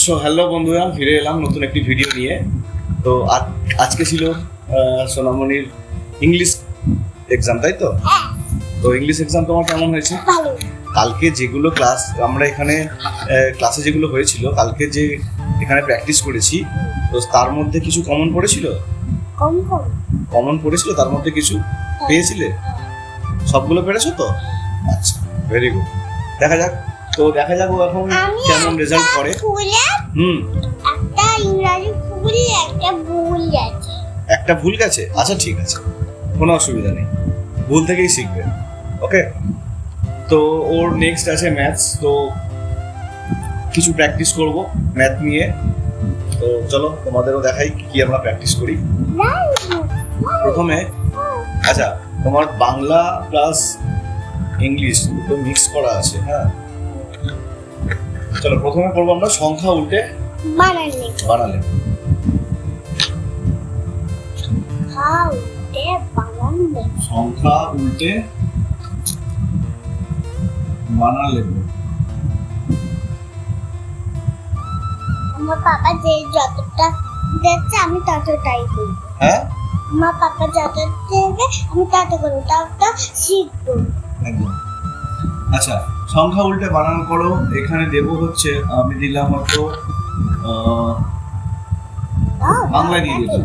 So hello বন্ধুরা ফিরে এলাম নতুন একটি ভিডিও নিয়ে। তো আজ- আজকে ছিল সোনামণির ইংলিশ এক্সাম তাই তো? হ্যাঁ তো ইংলিশ এক্সাম তোমার কেমন হয়েছে? কালকে যেগুলো ক্লাস আমরা এখানে ক্লাসে যেগুলো হয়েছিল কালকে যে এখানে প্র্যাকটিস করেছি তো তার মধ্যে কিছু কমন পড়েছিল? কম কম। কমন পড়েছিল তার মধ্যে কিছু পেয়েছিলে? সবগুলো পেরেছ তো? আচ্ছা ভেরি গুড দেখা যাক। তো দেখা যাব এখন কেমন রেজাল্ট করে। হুম। একটা ইংরাজি ফুলে একটা ভুল আছে একটা ভুল গেছে? আচ্ছা ঠিক আছে। কোনো অসুবিধা নেই। ভুল থেকেই শিখবে। ওকে? তো ওর নেক্সট আছে ম্যাথস তো কিছু প্র্যাকটিস করব ম্যাথ নিয়ে। তো চলো তোমাদেরও দেখাই কি আমরা প্র্যাকটিস করি। প্রথমে আচ্ছা তোমার বাংলা প্লাস ইংলিশ দুটো মিক্স করা আছে হ্যাঁ? চলো প্রথমে করব আমরা সংখ্যা উল্টে বানালে। সংখ্যা উল্টে আমার পাপা যে যতটা দেখছে আমি ততটাই করব হ্যাঁ? আমার পাপা যতটা আমি তত করব ততটা শিখব। একদম। আচ্ছা সংখ্যা উল্টে বানানো করো। এখানে দেব হচ্ছে আমি দিলাম আহ, বাংলায় দিয়ে দিলাম।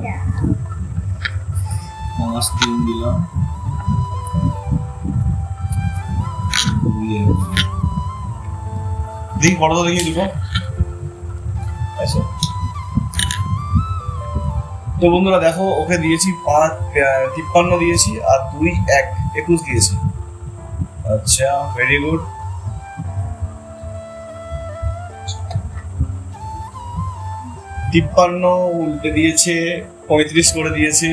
পাঁচ তিন দিলাম। দেখি পড়া দেখি দিব? আচ্ছা। তো বন্ধুরা দেখো ওকে দিয়েছি পাঁচ তিপ্পান্ন দিয়েছি আর দুই এক একুশ দিয়েছি। আচ্ছা ভেরি গুড তিপ্পান্ন উল্টে দিয়েছে, পঁয়ত্রিশ করে দিয়েছে।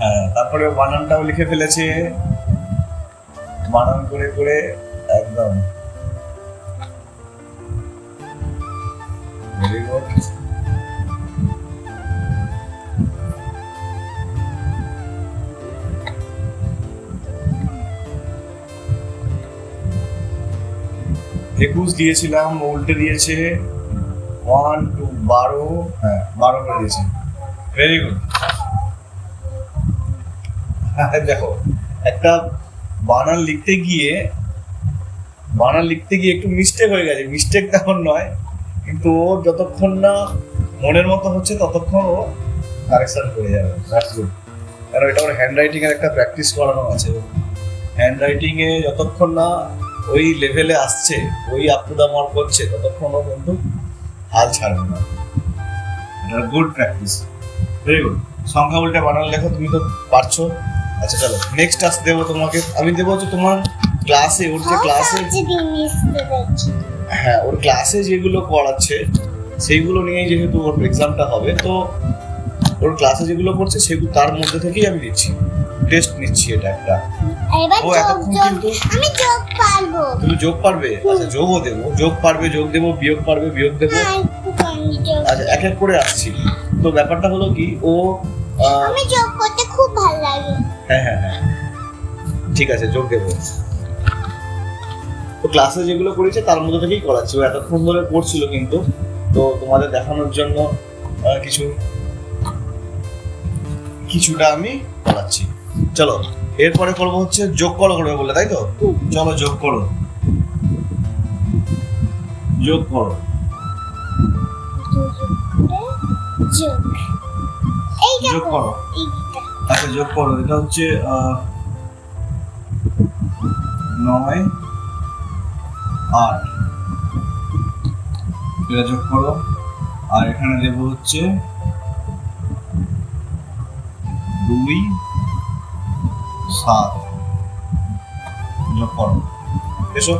হ্যাঁ তারপরে বানানটাও লিখে ফেলেছে। বানান করে করে একদম। একুশ দিয়েছিলাম, উল্টে দিয়েছে। ওয়ান টু বারো হ্যাঁ বারো করে দিয়েছে। ভেরি গুড দেখো একটা বানান লিখতে গিয়ে বানান লিখতে গিয়ে একটু মিস্টেক হয়ে গেছে। মিস্টেক তেমন নয় কিন্তু ও যতক্ষণ না মনের মতো হচ্ছে ততক্ষণ ও কারেকশন করে যাবে। দ্যাটস গুড কারণ এটা ওর হ্যান্ড রাইটিং এর একটা প্র্যাকটিস করানো আছে। হ্যান্ড রাইটিং এ যতক্ষণ না ওই লেভেলে আসছে ওই আপ টু দা মার্ক করছে ততক্ষণ ও কিন্তু হাল ছাড়বে না। এটা গুড প্র্যাকটিস ভেরি গুড সংখ্যা উল্টে বানান লেখো তুমি তো পারছ। আচ্ছা চলো নেক্সট আস দেবো তোমাকে। আমি দেবো হচ্ছে তোমার ক্লাসে ওর যে ক্লাসে দেখছি হ্যাঁ ওর ক্লাসে যেগুলো করাচ্ছে সেইগুলো নিয়ে যেহেতু ওর এক্সামটা হবে তো ওর ক্লাসে যেগুলো করছে সেগুলো তার মধ্যে থেকেই আমি দিচ্ছি। টেস্ট নিচ্ছি এটা একটা। ও এতক্ষণ কিন্তু আমি যোগ পারব। তুমি যোগ পারবে? আচ্ছা যোগও দেবো। যোগ পারবে যোগ দেবো বিয়োগ পারবে বিয়োগ দেবো। যোগ আচ্ছা এক এক করে আসছি। তো ব্যাপারটা হলো কি ও আমি যোগ করতে খুব ভালো লাগে। হ্যাঁ হ্যাঁ হ্যাঁ। ঠিক আছে যোগ দেবো। তো ক্লাসে যেগুলো করেছে তার মধ্যে থেকেই করাচ্ছি। ও এতক্ষণ ধরে কিন্তু তো তোমাদের দেখানোর জন্য কিছু কিছুটা আমি করাচ্ছি। চলো এরপরে করব হচ্ছে যোগ করো করবে বলে তাই তো? চলো যোগ করো। যোগ করো। যোগ। এইটা যোগ করো। আচ্ছা যোগ করো। এটা হচ্ছে নয় আট। এটা যোগ করো। আর এখানে দেবো হচ্ছে দুই সাত। যোগ করো। এসো?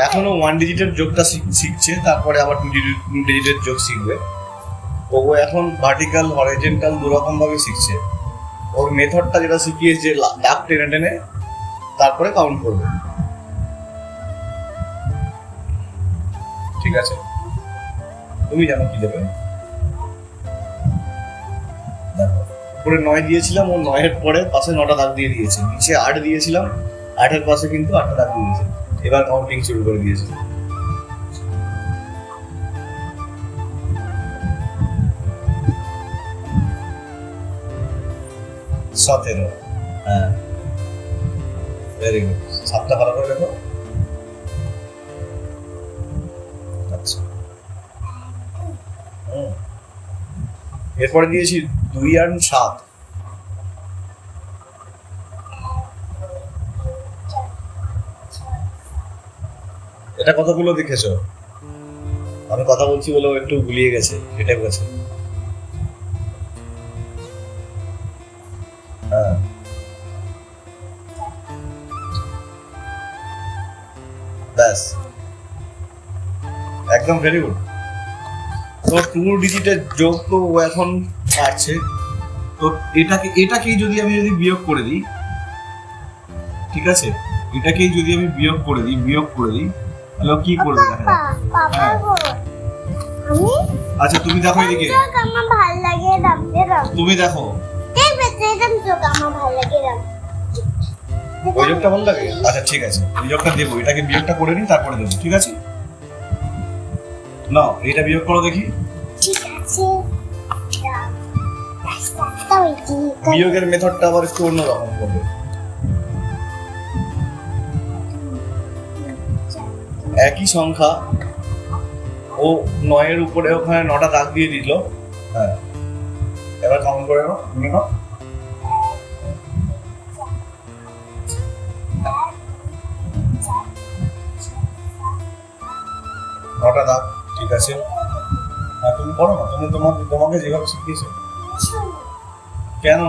এখনও ওয়ান ডিজিটের যোগটা শিখ- শিখছে, তারপরে আবার টু ডিজিটের যোগ শিখবে। ও এখন ভার্টিক্যাল হরিজেন্টাল দু রকম ভাবে শিখছে। ওর মেথডটা যেটা শিখিয়েছে দাগ টেনে টেনে তারপরে কাউন্ট করবে। ঠিক আছে? তুমি জানো কি দেবে? উপরে নয় দিয়েছিলাম, ও নয়ের পরে পাশে নটা দাগ দিয়ে দিয়েছে। নিচে আট দিয়েছিলাম, আটের পাশে কিন্তু আটটা দাগ দিয়েছে। এবার কাউন্টিং শুরু করে দিয়েছে। সতেরো। হ্যাঁ। ভেরি গুড সাতটা ভালো করে লেখো আচ্ছা। এরপরে দিয়েছি দুই আর সাত। এটা কতগুলো দেখেছ? আমি কথা বলছি বলে একটু গুলিয়ে গেছে কেটে গেছে। হ্যাঁ। একদম ভেরি গুড তো টু ডিজিটের যোগ তো এখন পারছে। তো এটাকে, এটাকেই যদি আমি যদি বিয়োগ করে দিই, ঠিক আছে? এটাকেই যদি আমি বিয়োগ করে দিই, বিয়োগ করে দিই তাহলে কি করবে? দেখা হ্যাঁ। আচ্ছা তুমি দেখো এদিকে। আমার ভালো লাগে রাম রাম তুমি দেখো। দেখবে এরকম চোখ আমার ভালো লাগে রাম ওই যোগটা ভালো লাগে আচ্ছা ঠিক আছে। ওই যোগটা দেবো। এটাকে বিয়োগটা করে নিই তারপরে দেবো ঠিক আছে? না এটা বিয়োগ করো দেখি। ঠিক আছে। বিয়োগের মেথডটা আবার একটু অন্যরকম করবে। একই সংখ্যা। ও নয়ের উপরে ওখানে নটা দাগ দিয়ে দিল। হ্যাঁ। এবার কাউন্ট করে নাও নটা দাগ, ঠিক আছে। হ্যাঁ তুমি করো না, তুমি তোমাকে তোমাকে যেভাবে শিখিয়েছে। কেন?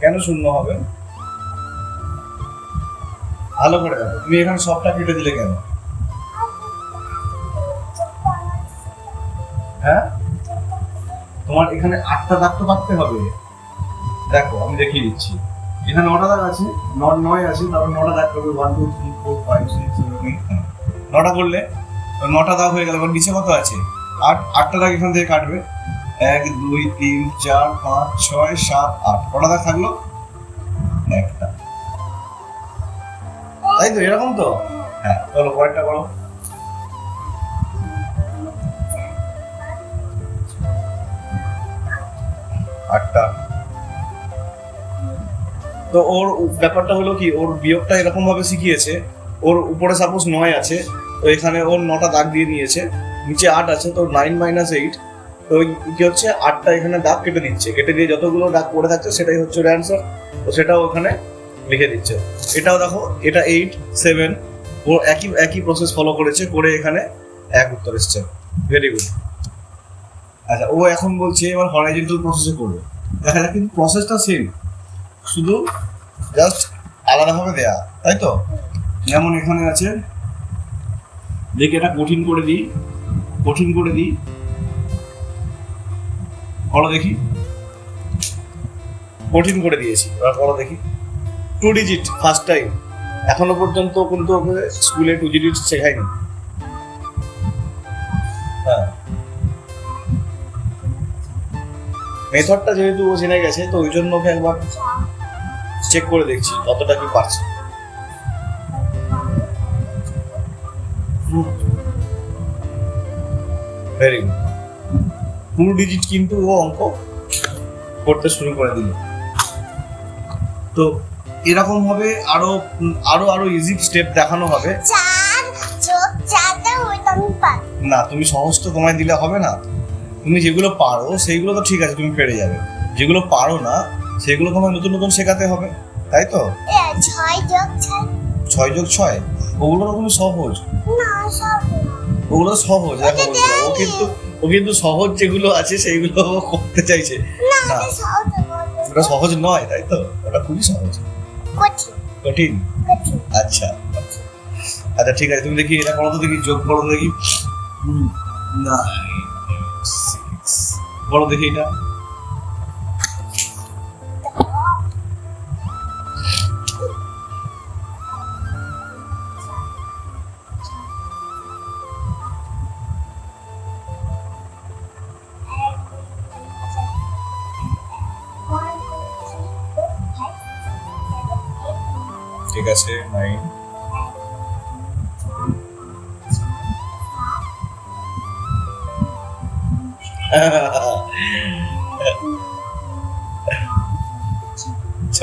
কেন শূন্য হবে? ভালো করে দেখো, তুমি এখানে সবটা কেটে দিলে কেন? এখানে আটটা দাগ তো কাটতে হবে। দেখো, আমি দেখিয়ে দিচ্ছি। এখানে নটা দাগ আছে নট নয় আছে, তারপর নটা দাগ করবে। One two three four five six seven নটা করলে নটা দাগ হয়ে গেল। এবার নিচে কত আছে? আট আটটা দাগ এখান থেকে কাটবে। এক, দুই, তিন, চার, পাঁচ, ছয়, সাত, আট। কটা দাগ থাকল? একটা। তাই তো? এরকম তো? হ্যাঁ চলো, পরেরটা করো। আটটা। তো ওর ব্যাপারটা হলো কি, ওর বিয়োগটা এরকম ভাবে শিখিয়েছে, ওর উপরে সাপোজ নয় আছে, তো এখানে ওর নটা দাগ দিয়ে নিয়েছে, নিচে আট আছে, তো নাইন মাইনাস এইট তো কি হচ্ছে, আটটা এখানে দাগ কেটে দিচ্ছে। কেটে দিয়ে যতগুলো দাগ পড়ে থাকছে, সেটাই হচ্ছে ওর অ্যান্সার তো সেটাও ওখানে লিখে দিচ্ছে। এটাও দেখো, এটা এইট সেভেন ও একই একই প্রসেস ফলো করেছে, করে এখানে এক উত্তর এসছে। ভেরি গুড আচ্ছা ও এখন বলছে এবার হরাইজেন্টাল প্রসেসে করবে। দেখা যাক কিন্তু প্রসেসটা সেম শুধু জাস্ট আলাদাভাবে দেয়া, তাই তো? যেমন এখানে আছে, দেখি এটা কঠিন করে দিই, কঠিন করে দিই। করো দেখি। কঠিন করে দিয়েছি, এবার করো দেখি। টু ডিজিট ফার্স্ট টাইম এখনও পর্যন্ত কিন্তু ওকে স্কুলে টু ডিজিট শেখায়নি। মেথডটা যেহেতু ও জেনে গেছে তো ওই জন্য ওকে একবার চেক করে দেখছি কতটা কি পারছে। ভেরি গুড টু ডিজিট কিন্তু ও অঙ্ক করতে শুরু করে দিল। তো এরকম ভাবে আরও আরও আরও ইজি স্টেপ দেখানো হবে। না তুমি সহজ তো তোমায় দিলে হবে না। তুমি যেগুলো পারো সেইগুলো তো ঠিক আছে তুমি পেরে যাবে। যেগুলো পারো না সেগুলো তোমায় নতুন নতুন শেখাতে হবে তাই তো? ছয় যোগ ছয়। ছয় যোগ ছয়? ওগুলো তো তুমি সহজ। ওগুলো সহজ দেখো ও কিন্তু ও কিন্তু সহজ যেগুলো আছে সেইগুলো করতে চাইছে। না ওটা সহজ নয়। তাই তো? ওটা খুবই সহজ। কঠিন। আচ্ছা। আচ্ছা ঠিক আছে তুমি দেখি এটা করো তো দেখি যোগ করো দেখি। না। Seven, eight, nine, ঠিক আছে নাইন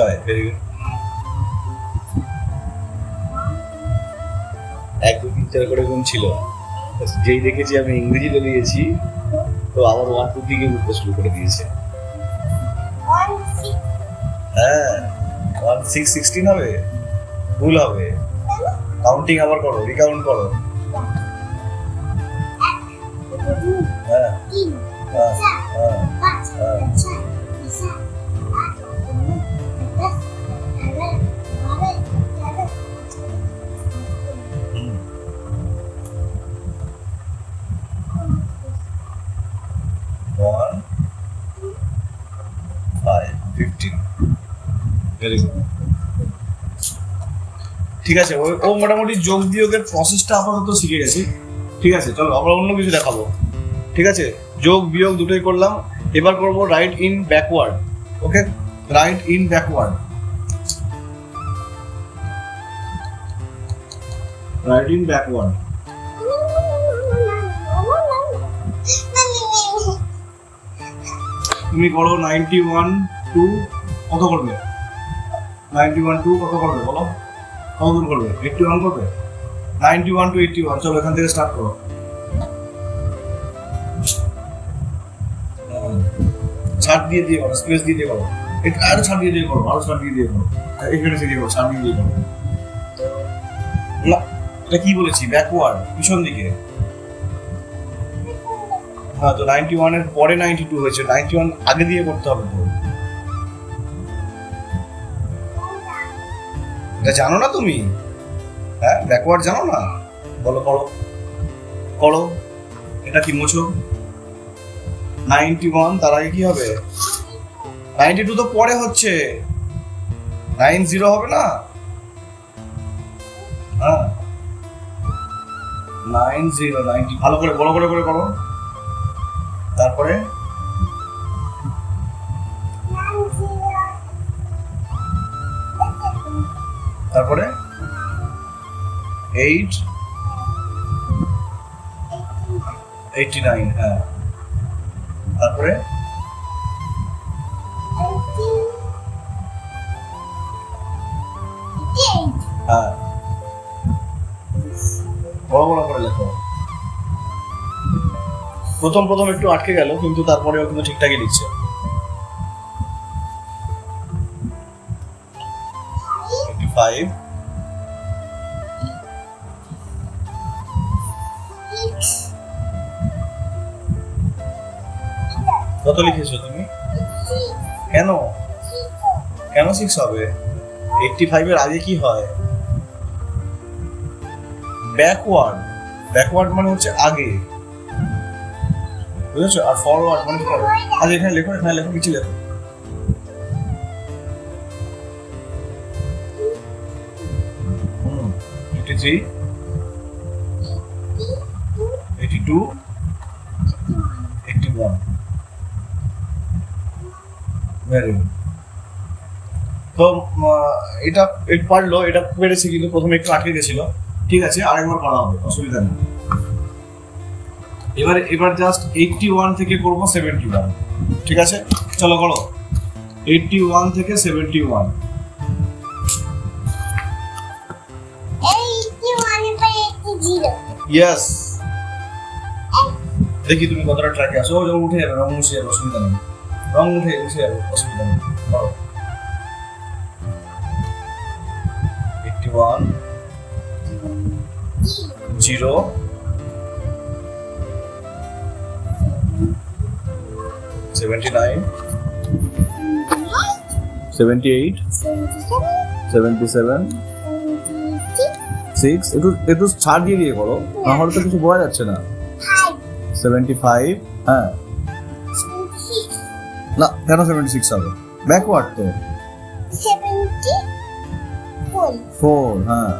ছয় ভেরি গুড এক দু তিন চার করে গুণ ছিল। যেই দেখেছি আমি ইংরেজিতে দিয়েছি তো আবার ওয়ান টু দিকে উঠতে শুরু করে দিয়েছে। হ্যাঁ ওয়ান সিক্স সিক্সটিন হবে। ভুল হবে। কাউন্টিং আবার করো রিকাউন্ট করো। দুই হ্যাঁ হ্যাঁ হ্যাঁ। ঠিক আছে, ও মোটামুটি যোগ বিয়োগের প্রসেসটা আপাতত শিখে গেছি। ঠিক আছে, চলো আমরা অন্য কিছু দেখাবো। ঠিক আছে, যোগ বিয়োগ দুটোই করলাম। এবার করব write in backward okay write in backward write in backward তুমি করো নাইনটি ওয়ান টু কত করবে? নাইনটি ওয়ান টু কত করবে বলো? কত করবে? এইটটি ওয়ান করবে? Ninety one two eighty one চলো এখান থেকে স্টার্ট করো। ছাড় দিয়ে দিয়ে করো স্পেস দিয়ে দিয়ে করো আরও ছাড় দিয়ে দিয়ে করো, আরও ছাড় দিয়ে দিয়ে করো। এখানে সে দিয়ে করো, ছাড় দিয়ে দিয়ে করো। এটা কি বলেছি? ব্যাকওয়ার্ড পিছন দিকে। হ্যাঁ তো নাইনটি ওয়ানের পরে নাইনটি টু হয়েছে। নাইনটি ওয়ান আগে দিয়ে করতে হবে তো। এটা জানো না তুমি? হ্যাঁ ব্যাকওয়ার্ড জানো না? বলো করো করো। এটা কি মোছো? নাইনটি ওয়ান তার আগে কি হবে? নাইনটি টু তো পরে হচ্ছে। নাইন জিরো হবে না? হ্যাঁ। নাইন জিরো নাইনটি ভালো করে, বড় করে করে করো। তারপরে? তারপরে এইট এইটটি নাইন হ্যাঁ। তারপরে হ্যাঁ। বড় বড় করে লেখো। প্রথম প্রথম একটু আটকে গেল, কিন্তু তারপরেও কিন্তু ঠিকঠাকই লিখছে। লিখেছো তুমি? কেন? কেন সিক্স হবে? এইটটি ফাইভের আগে কি হয়? ব্যাকওয়ার্ড ব্যাকওয়ার্ড মানে হচ্ছে আগে। বুঝেছ? আর ফরওয়ার্ড মানে করো আচ্ছা এখানে লেখো এখানে লেখো কিছু লেখো। Fifty three eighty two eighty one good তো এটা পারল এটা পেরেছে কিন্তু প্রথমে একটু আটকে গেছিল। ঠিক আছে আরেকবার করা হবে অসুবিধা নেই। এবার এবার জাস্ট এইটটি ওয়ান থেকে করব সেভেন্টি ওয়ান ঠিক আছে? চলো করো। এইটটি ওয়ান থেকে সেভেন্টি ওয়ান ইয়েস দেখি তুমি কতটা ট্র্যাকে আসো যখন উঠে যাবে মুছে যাবে অসুবিধা নেই। রং উঠে উঠে যাবে অসুবিধা নেই। করো eighty one zero seventy nine seventy eight seventy seven six একটু একটু ছাড় দিয়ে দিয়ে করো না হলে তো কিছু বোঝা যাচ্ছে না। সেভেন্টি ফাইভ হ্যাঁ। না কেন সেভেন্টি সিক্স হবে। ব্যাকওয়ার্ড তো। ফোর হ্যাঁ।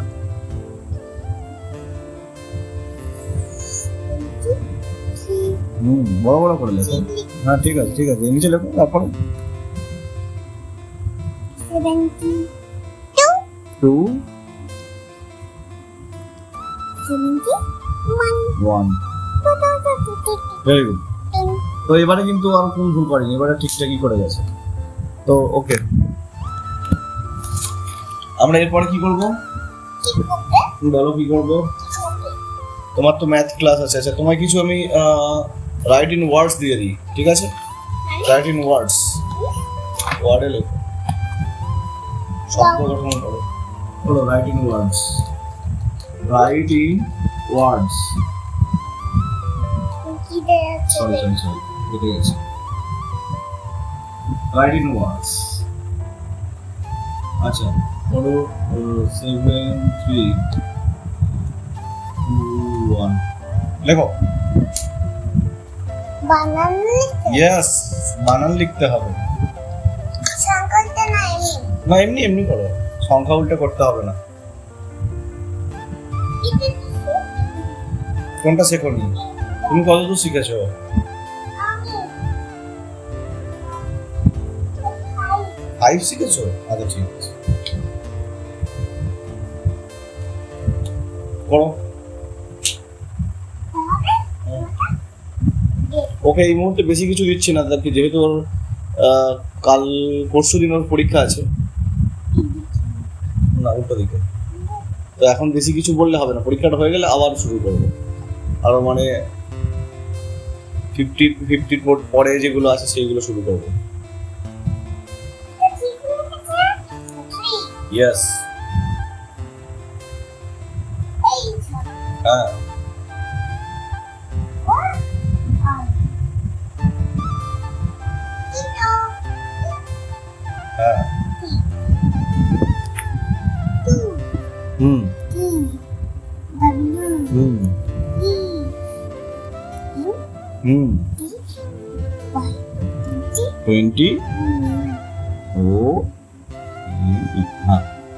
হুম বড় বড় করে লেখো। হ্যাঁ ঠিক আছে ঠিক আছে নিচে লেখো তারপরে। টু ওয়ান ভেরি গুড তো এবারে কিন্তু আর কোন ভুল করেনি এবারে ঠিকঠাকই করে গেছে। তো ওকে। আমরা এরপরে কি করব? বলো কি করব? তোমার তো ম্যাথ ক্লাস আছে আচ্ছা তোমায় কিছু আমি রাইট ইন ওয়ার্ডস দিয়ে দিই ঠিক আছে? রাইট ইন ওয়ার্ডস ওয়ার্ডে লেখো। শব্দ গঠন করো বলো write in words write in words কি দেয়া আছে? সরি সরি সরি গেছে রাইট ইন আচ্ছা বলো সেভেন থ্রি টু ওয়ান লেখো। বানান লিখতে? ইয়েস বানান লিখতে হবে। না এমনি? এমনি করো। সংখ্যা উল্টে করতে হবে না। কোনটা শেখনি তুমি কতদূর শিখেছো? ফাইভ শিখেছো? আচ্ছা ঠিক আছে। ওকে, এই মুহূর্তে বেশি কিছু দিচ্ছি না, তাকে যেহেতু ওর কাল পরশু দিন ওর পরীক্ষা আছে। না, উল্টো দিকে। তো এখন বেশি কিছু বললে হবে না, পরীক্ষাটা হয়ে গেলে আবার শুরু করব। আরও মানে ফিফটি ফিফটির পরে যেগুলো আছে, সেইগুলো শুরু করব। ইয়েস হ্যাঁ হ্যাঁ হুম হুম হুম টোয়েন্টি ও হ্যাঁ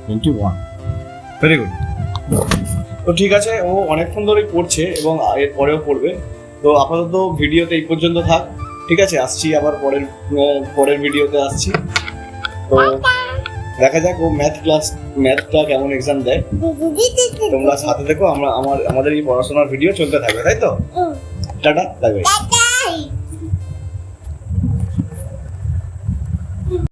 টোয়েন্টি ওয়ান ভেরি গুড তো ঠিক আছে ও অনেকক্ষণ ধরেই পড়ছে এবং এর পরেও পড়বে। তো আপাতত ভিডিওতে এই পর্যন্ত থাক। ঠিক আছে আসছি আবার পরের পরের ভিডিওতে আসছি। তো দেখা যাক ও ম্যাথ ক্লাস ম্যাথটা কেমন এক্সাম দেয়। তোমরা সাথে দেখো আমরা আমার আমাদের এই পড়াশোনার ভিডিও চলতে থাকবে তাই তো? Tata bye